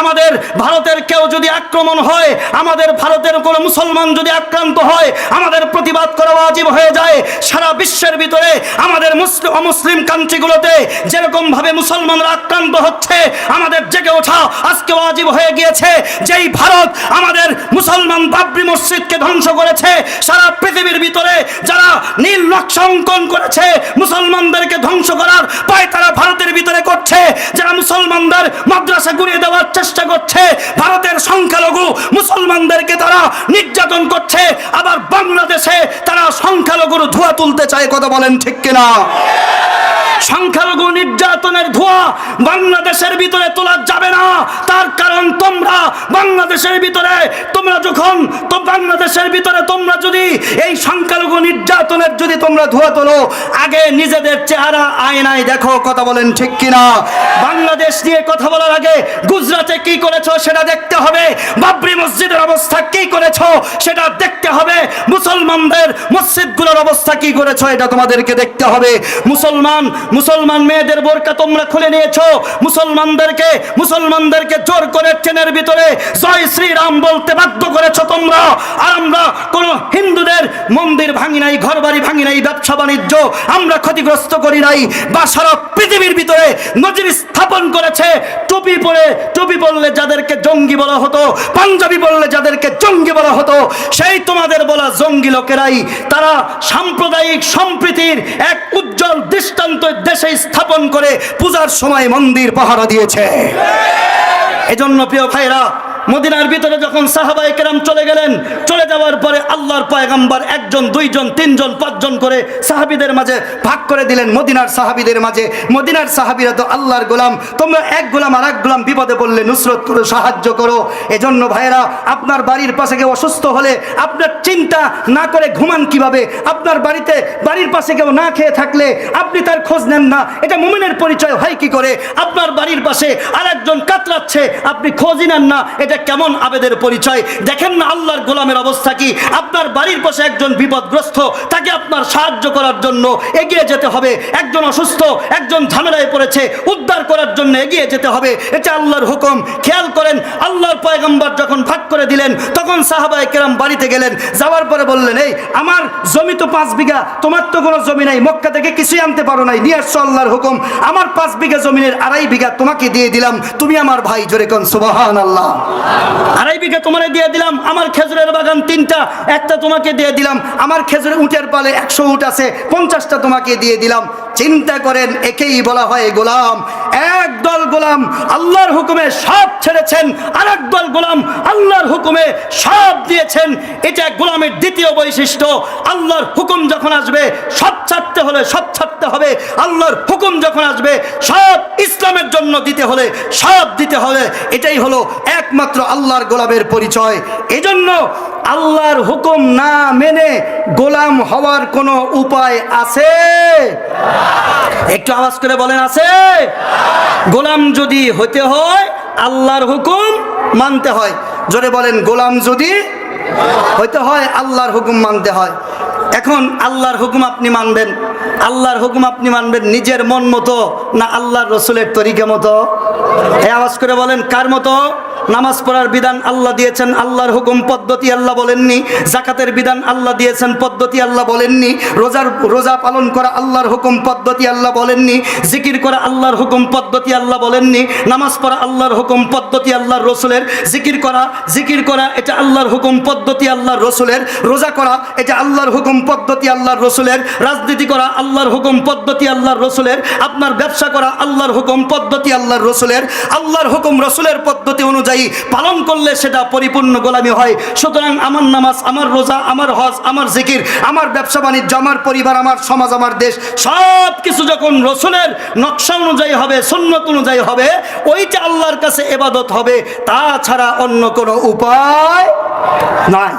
আমাদের ভারতের কেউ যদি আক্রমণ হয়, আমাদের ভারতের কোনো মুসলমান যদি আক্রান্ত হয়, আমাদের প্রতিবাদ করা ওয়াজিব হয়ে যায়। সারা বিশ্বের ভিতরে আমাদের মুসলিম অমুসলিম কান্ট্রিগুলোতে যেরকম ভাবে মুসলমানরা আক্রান্ত হচ্ছে, আমাদের জেগে ওঠা আজকে ওয়াজিব হয়ে গিয়েছে। যেই ভারত আমাদের মুসলমান বাবরি মসজিদকে ধ্বংস করেছে, সারা পৃথিবীর ভিতরে যারা নীল নকশা অঙ্কন করেছে, মুসলমানদেরকে ধ্বংস করার নির্যাতন করছে আবার বাংলাদেশে তারা সংখ্যালঘুর ধোয়া তুলতে চায় কথা বলেন ঠিক কিনা? সংখ্যালঘু নির্যাতনের ধোঁয়া বাংলাদেশের ভিতরে তোলা যাবে না। তার কারণ তোমরা বাংলাদেশের ভিতরে, তোমরা যখন, তো বাংলাদেশের ভিতরে তোমরা যদি এই সংখ্যালঘু নির্যাতনের যদি তোমরা ধোঁয়া তোলো, আগে নিজেদের চেহারা আয়নায় দেখো, কথা বলেন ঠিক কিনা? বাংলাদেশ নিয়ে কথা বলার আগে গুজরাটে কি করেছ সেটা দেখতে হবে। বাবরি মসজিদের অবস্থা কি করেছ সেটা দেখতে হবে। মুসলমানদের মসজিদগুলোর অবস্থা কি করেছ এটা তোমাদেরকে দেখতে হবে। মুসলমান মুসলমান মেয়েদের বোরকা তোমরা খুলে নিয়েছো। মুসলমানদেরকে মুসলমানদেরকে জোর করে ট্রেনের ভিতরে জয় শ্রীরাম বলতে বাধ্য করেছ তোমরা। আর আমরা কোন হিন্দুদের মন্দির ভাঙি নাই ঘর বাড়ি ভাঙি নাই, ব্যবসা বাণিজ্য আমরা ক্ষতিগ্রস্ত করি নাই। বা সারা পৃথিবীর ভিতরে নজির স্থাপন করেছে টুপি পরে, টুপি পরলে যাদেরকে জঙ্গি বলা হতো, পাঞ্জাবি বললে যাদেরকে জঙ্গি বলা হতো, সেই তোমাদের বলা জঙ্গি লোকেরাই তারা সাম্প্রদায়িক সম্প্রীতির এক উজ্জ্বল দৃষ্টান্ত দেশে স্থাপন করে পূজার সময় মন্দির পাহারা দিয়েছে। এজন্য প্রিয় ভাইরা মদিনার ভিতরে যখন সাহাবাই কেরাম চলে গেলেন, চলে যাওয়ার পরে আল্লাহর পয়গাম্বার একজন, দুইজন, তিনজন, পাঁচজন করে সাহাবিদের মাঝে ভাগ করে দিলেন মদিনার সাহাবিদের মাঝে। মদিনার সাহাবিরা তো আল্লাহর গোলাম। তোমরা এক গোলাম আর এক গোলাম বিপদে পড়লে নুসরত করো সাহায্য করো। এজন্য ভাইরা আপনার বাড়ির পাশে কেউ অসুস্থ হলে আপনার চিন্তা না করে ঘুমান কীভাবে? আপনার বাড়িতে, বাড়ির পাশে কেউ না খেয়ে থাকলে আপনি তার খোঁজ নেন না। এটা মুমিনের পরিচয় হয় কি করে? আপনার বাড়ির পাশে আর একজন কাতরাচ্ছে, আপনি খোঁজই নেন না। এটা কেমন আবেদের পরিচয়? দেখেন না আল্লাহর গোলামের অবস্থা কি? আপনার বাড়ির পাশে একজন বিপদগ্রস্ত, তাকে আপনার সাহায্য করার জন্য এগিয়ে যেতে হবে। একজন অসুস্থ, একজন ঝামেলায় পড়েছে, উদ্ধার করার জন্য এগিয়ে যেতে হবে। এটা আল্লাহর হুকুম। খেয়াল করেন, আল্লাহর পয়গম্বর যখন ভাগ করে দিলেন, তখন সাহাবাই কেরাম বাড়িতে গেলেন। যাওয়ার পরে বললেন, এই, আমার জমি তো পাঁচ বিঘা, তোমার তো কোনো জমি নাই। মক্কা থেকে কিছুই আনতে পারো নাই। নিয়ে আসছো আল্লাহর হুকুম। আমার পাঁচ বিঘা জমিনের আড়াই বিঘা তোমাকে দিয়ে দিলাম। তুমি আমার ভাই, জোরে কন সুবাহান আল্লাহ আড়াই বিঘা তোমার দিয়ে দিলাম, আমার খেজুরের বাগান তিনটা, একটা তোমাকে দিয়ে দিলাম, আমার খেজুরের উটের পালে একশো উট আছে, পঞ্চাশটা তোমাকে দিয়ে দিলাম। চিন্তা করেন, একেই বলা হয় গোলাম। এক দল গোলাম আল্লাহর হুকুমে সব ছেড়েছেন আর দল গোলাম আল্লাহর হুকুমে সব দিয়েছেন। এটা গোলামের দ্বিতীয় বৈশিষ্ট্য। আল্লাহর হুকুম যখন আসবে, সব ছাড়তে হলে সব ছাড়তে হবে। আল্লাহর হুকুম যখন আসবে, সব ইসলামের জন্য দিতে হলে সব দিতে হবে। এটাই হলো একমাত্র আল্লাহর গোলামের পরিচয়। এজন্য আল্লাহর হুকুম না মেনে গোলাম হওয়ার কোনো উপায় আছে? একটু আওয়াজ করে বলেন, আছে? গোলাম যদি হতে হয়, আল্লাহর হুকুম মানতে হয়। জোরে বলেন, গোলাম যদি হইতে হয়, আল্লাহর হুকুম মানতে হয়। এখন আল্লাহর হুকুম আপনি মানবেন। আল্লাহর হুকুম আপনি মানবেন নিজের মন মতো, না আল্লাহর রসুলের তরিকা মতো? এই আওয়াজ করে বলেন, কার মতো? নামাজ পড়ার বিধান আল্লাহ দিয়েছেন, আল্লাহর হুকুম পদ্ধতি আল্লাহ বলেননি। জাকাতের বিধান আল্লাহ দিয়েছেন, পদ্ধতি আল্লাহ বলেননি। রোজার, রোজা পালন করা আল্লাহর হুকুম পদ্ধতি আল্লাহ বলেননি। জিকির করা আল্লাহর হুকুম পদ্ধতি আল্লাহ বলেননি। নামাজ পড়া আল্লাহর হুকুম পদ্ধতি আল্লাহর রসুলের। জিকির করা জিকির করা, এটা আল্লাহর হুকুম পদ্ধতি আল্লাহর রসুলের। রোজা করা, এটা আল্লাহর হুকুম পদ্ধতি আল্লাহর রসুলের। রাজনীতি করা, আল্লাহর হুকুম পদ্ধতি আল্লাহর রসুলের। আপনার ব্যবসা করা, আল্লাহর হুকুম পদ্ধতি আল্লাহর রসুলের। আল্লাহর হুকুম রসুলের পদ্ধতি অনুযায়ী পালন করলে সেটা পরিপূর্ণ গোলামি হয়। সুতরাং আমার নামাজ, আমার রোজা, আমার হজ, আমার জিকির, আমার ব্যবসা বাণিজ্য, আমার পরিবার, আমার সমাজ, আমার দেশ সব কিছু যখন রসুলের নকশা অনুযায়ী হবে, সুন্নত অনুযায়ী হবে, ওইটা আল্লাহর কাছে এবাদত হবে, তাছাড়া অন্য কোনো উপায় নাই।